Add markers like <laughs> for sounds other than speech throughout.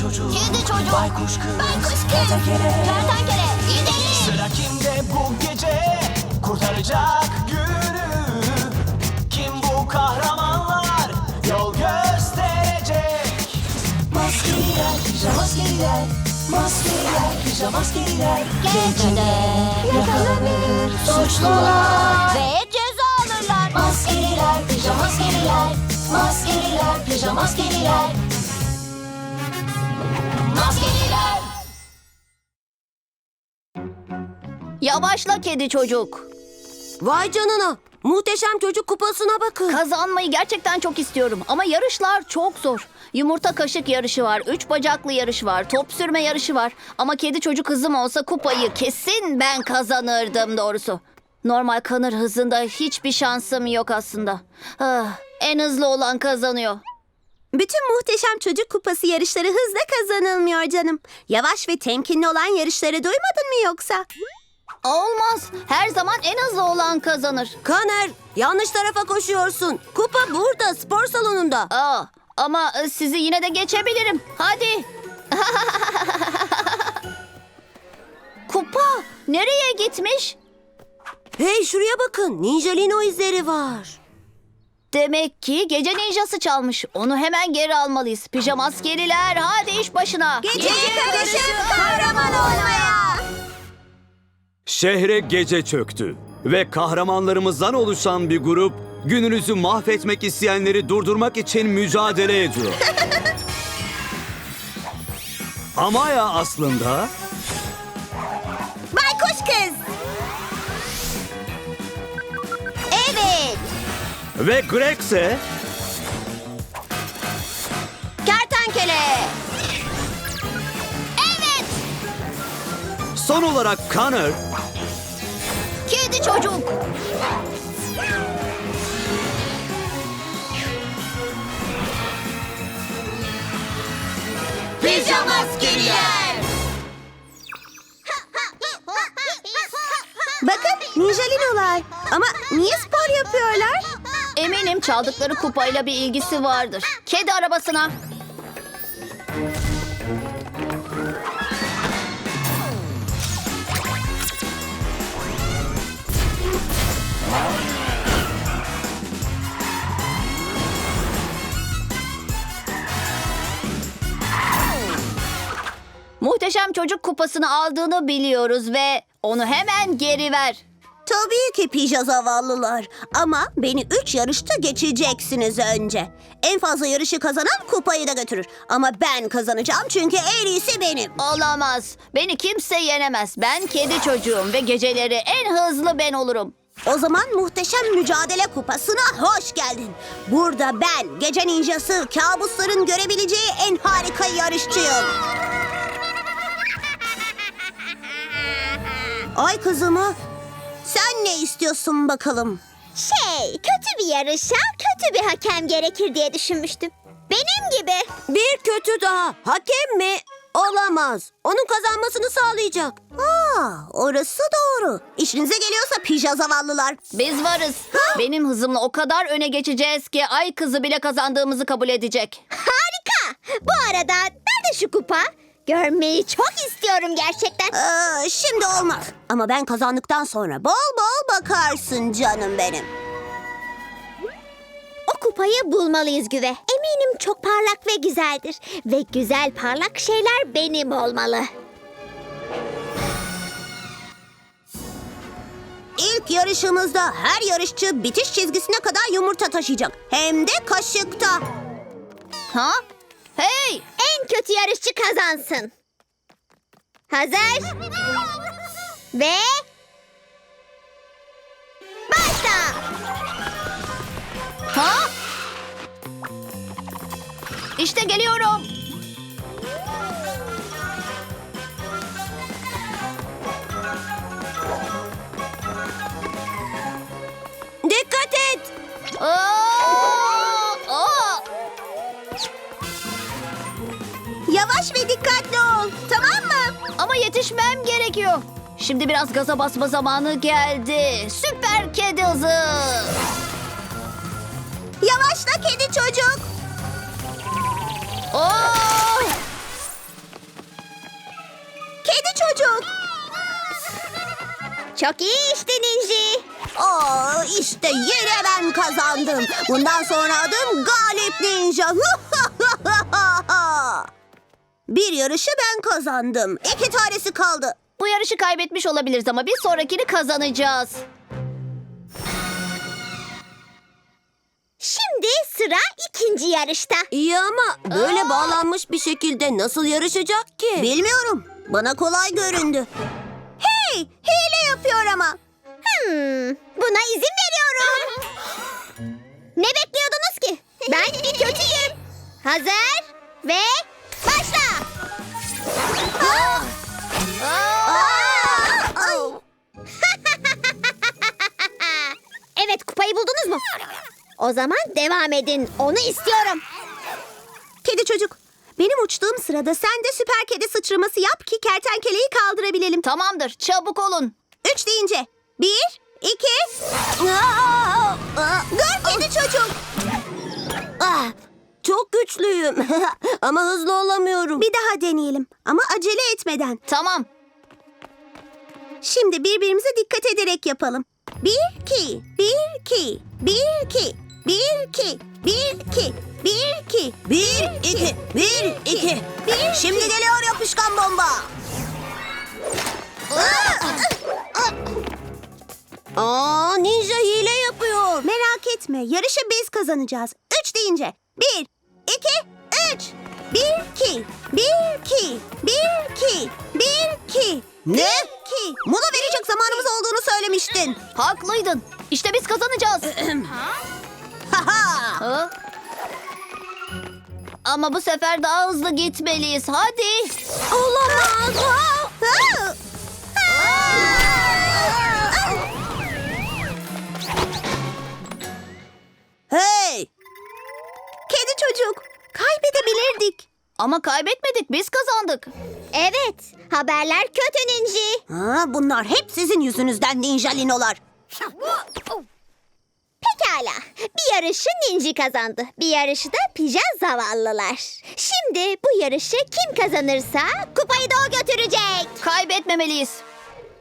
çocuk, Kedi çocuk. baykuş kız, Baykuş kız. kertenkele. Kertenkele. Gidelim. Sıra kimde bu gece kurtaracak günü? Kim bu kahramanlar yol gösterecek? Maskeliler, pijamaskeliler, maskeliler, pijamaskeliler. Gecede yakalanır suçlular. Ve ceza alırlar. Maskeliler, pijamaskeliler, maskeliler, pijamaskeliler. Maskeliler. Yavaşla kedi çocuk. Vay canına. Muhteşem çocuk kupasına bakın. Kazanmayı gerçekten çok istiyorum ama yarışlar çok zor. Yumurta kaşık yarışı var, üç bacaklı yarış var, top sürme yarışı var. Ama kedi çocuk hızım olsa kupayı kesin ben kazanırdım doğrusu. Normal kanır hızında hiçbir şansım yok aslında. Ah, en hızlı olan kazanıyor. Bütün muhteşem çocuk kupası yarışları hızla kazanılmıyor canım. Yavaş ve temkinli olan yarışları duymadın mı yoksa? Olmaz. Her zaman en hızlı olan kazanır. Kaner, yanlış tarafa koşuyorsun. Kupa burada, spor salonunda. Aa, ama e, sizi yine de geçebilirim. Hadi. <laughs> Kupa nereye gitmiş? Hey şuraya bakın, Ninjalino izleri var. Demek ki gece ninjası çalmış. Onu hemen geri almalıyız. Pijama askeriler hadi iş başına. Gece karışıp kahraman olmaya. Şehre gece çöktü ve kahramanlarımızdan oluşan bir grup gününüzü mahvetmek isteyenleri durdurmak için mücadele ediyor. <laughs> Amaya aslında Baykuş kız. Ve Greg ise Kertenkele. Evet. son olarak Connor Kedi çocuk. Çaldıkları kupayla bir ilgisi vardır. Kedi arabasına. Muhteşem çocuk kupasını aldığını biliyoruz ve onu hemen geri ver. Tabii ki pija zavallılar. Ama beni üç yarışta geçeceksiniz önce. En fazla yarışı kazanan kupayı da götürür. Ama ben kazanacağım çünkü en iyisi benim. Olamaz. Beni kimse yenemez. Ben kedi çocuğum ve geceleri en hızlı ben olurum. O zaman muhteşem mücadele kupasına hoş geldin. Burada ben, gece ninjası, kabusların görebileceği en harika yarışçıyım. Ay kızımı, sen ne istiyorsun bakalım? Şey, kötü bir yarışa kötü bir hakem gerekir diye düşünmüştüm. Benim gibi. Bir kötü daha. Hakem mi? Olamaz. Onun kazanmasını sağlayacak. Aa, orası doğru. İşinize geliyorsa pija zavallılar. Biz varız. Benim hızımla o kadar öne geçeceğiz ki ay kızı bile kazandığımızı kabul edecek. Harika. Bu arada nerede şu kupa? Görmeyi çok istiyorum gerçekten. Ee, şimdi olmaz. Ama ben kazandıktan sonra bol bol bakarsın canım benim. O kupayı bulmalıyız Güve. Eminim çok parlak ve güzeldir. Ve güzel parlak şeyler benim olmalı. İlk yarışımızda her yarışçı bitiş çizgisine kadar yumurta taşıyacak. Hem de kaşıkta. Ha? Hey! Kötü yarışçı kazansın. Hazır. Ve... Başla. Ha? İşte geliyorum. yetişmem gerekiyor. Şimdi biraz gaza basma zamanı geldi. Süper kedi hızı. Yavaşla kedi çocuk. Oh! Kedi çocuk. Çok iyi işte Ninji. Oo, işte yine ben kazandım. Bundan sonra adım Galip Ninja. <laughs> bir yarışı ben kazandım. İki tanesi kaldı. Bu yarışı kaybetmiş olabiliriz ama bir sonrakini kazanacağız. Şimdi sıra ikinci yarışta. İyi ama böyle bağlanmış bir şekilde nasıl yarışacak ki? Bilmiyorum. Bana kolay göründü. Hey! Hile yapıyor ama. Hmm, buna izin veriyorum. <laughs> ne bekliyordunuz ki? Ben bir kötüyüm. Hazır ve. <laughs> Evet kupayı buldunuz mu? O zaman devam edin. Onu istiyorum. Kedi çocuk. Benim uçtuğum sırada sen de süper kedi sıçraması yap ki kertenkeleyi kaldırabilelim. Tamamdır, çabuk olun. Üç deyince. Bir, iki... Aa, aa, Gör kedi çocuk. Ah, çok güçlüyüm <laughs> ama hızlı olamıyorum. Bir daha deneyelim ama acele etmeden. Tamam. Şimdi birbirimize dikkat ederek yapalım. Bir ki, bir ki, bir ki, bir ki, bir ki, bir ki, bir iki, bir iki. Bir, Şimdi geliyor yapışkan bomba. Aa, ninja hile yapıyor. Merak etme yarışı biz kazanacağız. Üç deyince. Bir, iki, üç. Bir, iki, bir, iki, bir, iki, bir, iki. Ne? Ki mola verecek zamanımız olduğunu söylemiştin. Haklıydın. İşte biz kazanacağız. <clears throat> Haha. Ha? Ama bu sefer daha hızlı gitmeliyiz. Hadi. Olamaz. Ha! Ha! Ama kaybetmedik. Biz kazandık. Evet, haberler kötü Ninji. Ha, bunlar hep sizin yüzünüzden ninjalinolar. Pekala. Bir yarışı Ninji kazandı. Bir yarışı da Pija zavallılar. Şimdi bu yarışı kim kazanırsa kupayı da o götürecek. Kaybetmemeliyiz.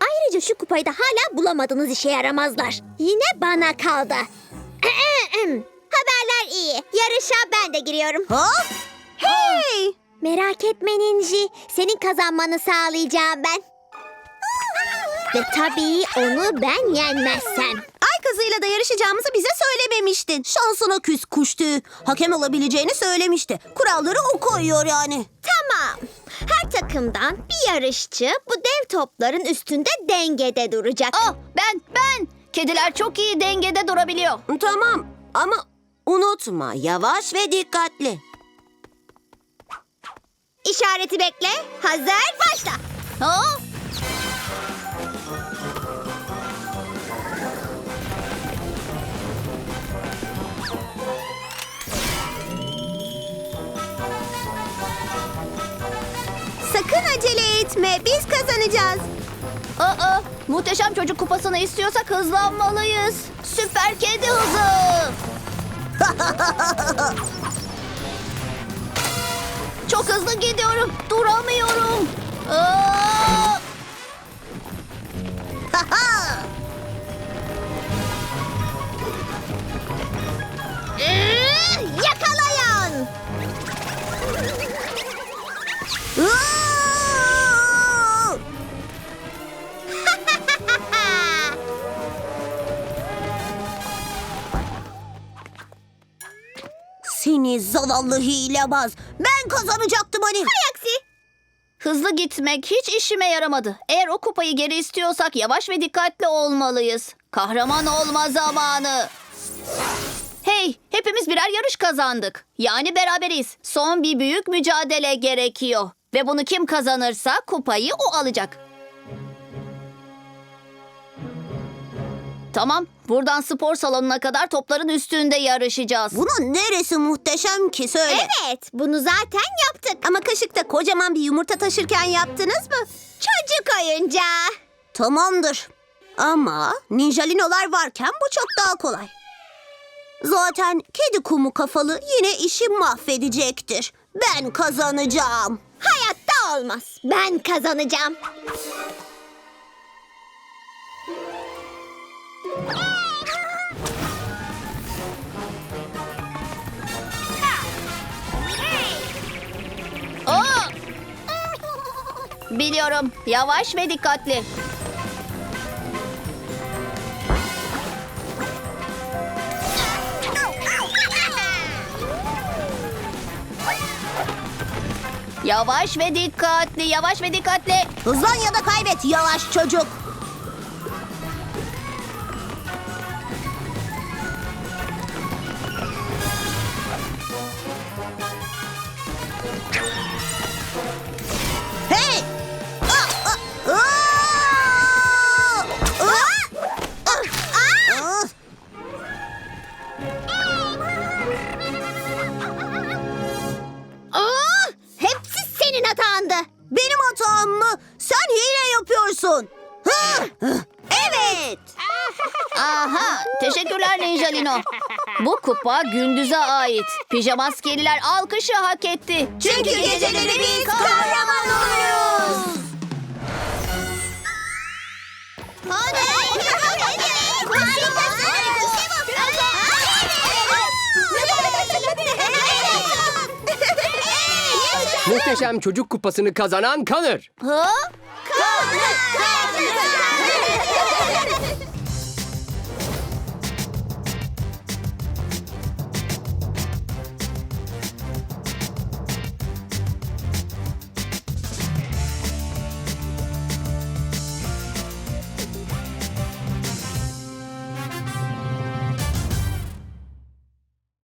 Ayrıca şu kupayı da hala bulamadığınız işe yaramazlar. Yine bana kaldı. <clears throat> Haberler iyi. Yarışa ben de giriyorum. Hop! Hey! Merak etme Ninji. Senin kazanmanı sağlayacağım ben. Ve tabii onu ben yenmezsem. Ay kızıyla da yarışacağımızı bize söylememiştin. Şansına küs kuştu. Hakem olabileceğini söylemişti. Kuralları o koyuyor yani. Tamam. Her takımdan bir yarışçı bu dev topların üstünde dengede duracak. Ah ben ben. Kediler çok iyi dengede durabiliyor. Tamam ama unutma yavaş ve dikkatli. İşareti bekle. Hazır başla. Ha? Sakın acele etme biz kazanacağız. Aa, muhteşem çocuk kupasını istiyorsak hızlanmalıyız. Süper kedi hızı. <laughs> Çok hızlı gidiyorum. Duramıyorum. Aa! Ee, zavallı hilebaz. Ben kazanacaktım hani. Aksi. Hızlı gitmek hiç işime yaramadı. Eğer o kupayı geri istiyorsak yavaş ve dikkatli olmalıyız. Kahraman olma zamanı. Hey, hepimiz birer yarış kazandık. Yani beraberiz. Son bir büyük mücadele gerekiyor. Ve bunu kim kazanırsa kupayı o alacak. Tamam, buradan spor salonuna kadar topların üstünde yarışacağız. Bunun neresi muhteşem ki söyle. Evet, bunu zaten yaptık. Ama kaşıkta kocaman bir yumurta taşırken yaptınız mı? Çocuk oyuncağı. Tamamdır. Ama ninjalinolar varken bu çok daha kolay. Zaten kedi kumu kafalı yine işi mahvedecektir. Ben kazanacağım. Hayatta olmaz. Ben kazanacağım. Biliyorum. Yavaş ve dikkatli. Yavaş ve dikkatli, yavaş ve dikkatli. Hızlan ya da kaybet yavaş çocuk. Bu kupa gündüze ait. Pijama askeriler alkışı hak etti. Çünkü geceleri biz kahraman oluruz. Hadi. Muhteşem Çocuk Kupası'nı kazanan Kanır. Ha? Kaldır.